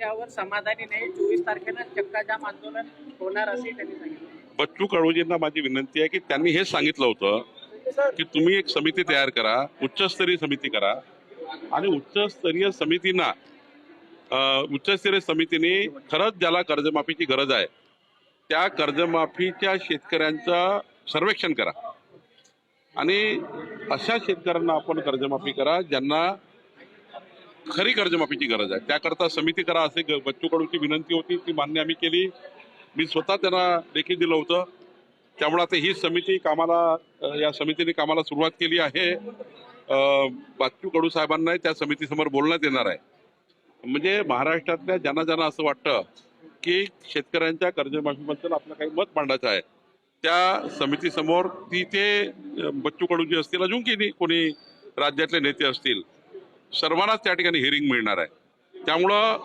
त्यावर समाधानी नाही. चोवीस तारखेला चक्काजाम आंदोलन होणार असे त्यांनी सांगितलं. बच्चू कडूजींना माझी विनंती आहे की त्यांनी हेच सांगितलं होतं की तुम्ही एक समिती तयार करा उच्चस्तरीय समिती करा. आणि उच्चस्तरीय समितींना उच्चस्तरीय समितीने खरंच ज्याला कर्जमाफीची गरज आहे त्या कर्जमाफीच्या शेतकऱ्यांचं सर्वेक्षण करा. आणि अशा शेतकऱ्यांना आपण कर्जमाफी करा ज्यांना खरी कर्जमाफीची गरज आहे. त्याकरता समिती करा असे बच्चू कडूची विनंती होती ती मान्य आम्ही केली. मी स्वतः त्यांना देखील दिलं होतं. त्यामुळे आता ही समिती कामाला या समितीने कामाला सुरुवात केली आहे. अ, बच्चू कडू साहेबांना त्या समितीसमोर बोलण्यात येणार आहे. म्हणजे महाराष्ट्रातल्या ज्यांना ज्यांना असं वाटतं की शेतकऱ्यांच्या कर्जमाफीबद्दल आपलं काही मत मांडायचं आहे त्या समितीसमोर ती ते बच्चू कडू जी असतील अजून की कोणी राज्यातले नेते असतील सर्वांनाच त्या ठिकाणी हिअरिंग मिळणार आहे. त्यामुळं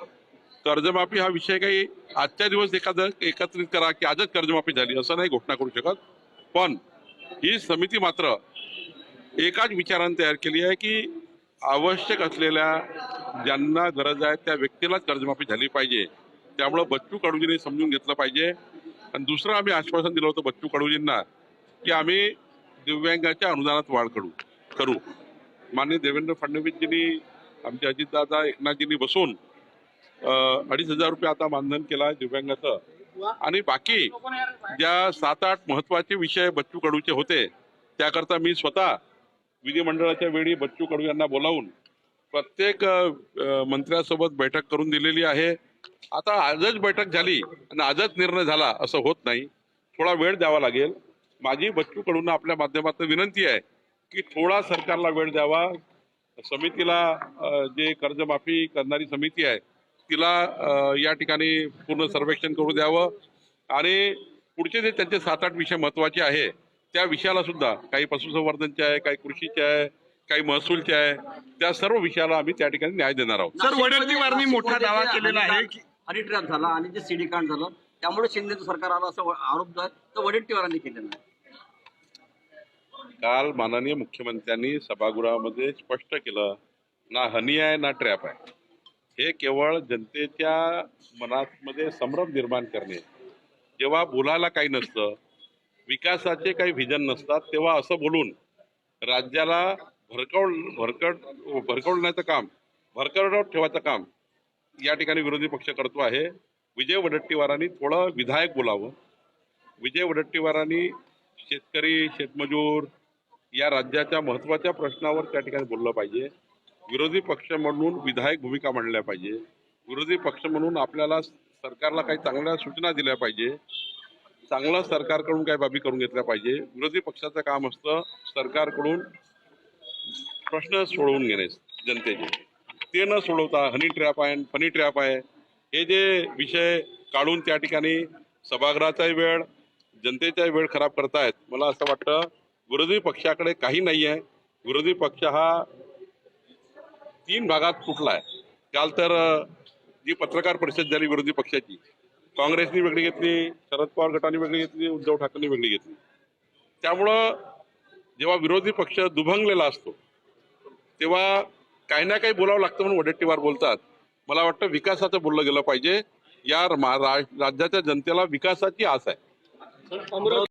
कर्जमाफी हा विषय काही आजच्या दिवस एखादं एकत्रित करा की आजच कर्जमाफी झाली असं नाही घोषणा करू शकत. पण ही समिती मात्र एकाच विचाराने तयार केली आहे की आवश्यक असलेल्या ज्यांना गरज आहे त्या व्यक्तीलाच कर्जमाफी झाली पाहिजे. त्यामुळं बच्चू कडूजींनी समजून घेतलं पाहिजे. आणि दुसरं आम्ही आश्वासन दिलं होतं बच्चू कडूजींना की आम्ही दिव्यांगाच्या अनुदानात वाढ करू करू. माननीय देवेंद्र फडणवीसजींनी आमचे अजितदादा एकनाथजींनी बसून अडीच हजार रुपये आता मानधन केलं आहे दिव्यांगाचं. आणि बाकी ज्या सात आठ महत्त्वाचे विषय बच्चू कडूचे होते त्याकरता मी स्वतः विधिमंडळाच्या वेळी बच्चू कडू यांना बोलावून प्रत्येक मंत्र्यासोबत बैठक करून दिलेली आहे. आता आजच बैठक झाली आणि आजच निर्णय झाला असं होत नाही. थोडा वेळ द्यावा लागेल. माझी बच्चू कडून आपल्या माध्यमातून विनंती आहे की थोडा सरकारला वेळ द्यावा. समितीला जे कर्जमाफी करणारी समिती आहे तिला या ठिकाणी पूर्ण सर्वेक्षण करू द्यावं. आणि पुढचे जे त्यांचे सात आठ विषय महत्त्वाचे आहे त्या विषयाला सुद्धा काही पशुसंवर्धनचे आहे काही कृषीचे आहे काही महसूलचे आहे त्या सर्व विषयाला आम्ही त्या ठिकाणी न्याय देणार आहोत. सर वडेट्टीवारनी मोठा दावा केलेला आहे की हनी झाला आणि जे सीडी कांड झालं त्यामुळे शिंदेचं सरकार आलं असं आरोप जो आहे तो वडेट्टीवारांनी केलेला आहे. काल माननीय मुख्यमंत्र्यांनी सभागृहामध्ये स्पष्ट केलं ना हनी आहे ना ट्रॅप आहे. हे केवळ जनतेच्या मनामध्ये संभ्रम निर्माण करणे. जेव्हा बोलायला काही नसतं विकासाचे काही व्हिजन नसतात तेव्हा असं बोलून राज्याला भरकव भरकट भरकवण्याचं काम भरकवत ठेवायचं काम या ठिकाणी विरोधी पक्ष करतो आहे. विजय वडट्टीवारांनी थोडं विधायक बोलावं. विजय वडट्टीवारांनी शेतकरी शेतमजूर या राज्याच्या महत्त्वाच्या प्रश्नावर त्या ठिकाणी बोललं पाहिजे. विरोधी पक्ष म्हणून विधायक भूमिका मांडल्या पाहिजे. विरोधी पक्ष म्हणून आपल्याला सरकारला काही चांगल्या सूचना दिल्या पाहिजे. चांगलं सरकारकडून काही बाबी करून घेतल्या पाहिजे. विरोधी पक्षाचं काम असतं सरकारकडून प्रश्न सोडवून घेणे जनतेचे. ते न सोडवता हनी ट्रॅप आहे फनी ट्रॅप आहे. हे जे विषय काढून त्या ठिकाणी सभागृहाचाही वेळ जनतेचाही वेळ खराब करतायत. मला असं वाटतं विरोधी पक्षाकडे काही नाही आहे विरोधी पक्ष हा तीन भागात तुटला आहे काल तर जी पत्रकार परिषद झाली विरोधी पक्षाची काँग्रेसनी वेगळी घेतली शरद पवार गटाने वेगळी घेतली उद्धव ठाकरेंनी वेगळी घेतली. त्यामुळं जेव्हा विरोधी पक्ष दुभंगलेला असतो तेव्हा काही ना काही बोलावं लागतं म्हणून वडेट्टीवार बोलतात. मला वाटतं विकासाचं बोललं गेलं पाहिजे. या राज्याच्या जनतेला विकासाची आस आहे.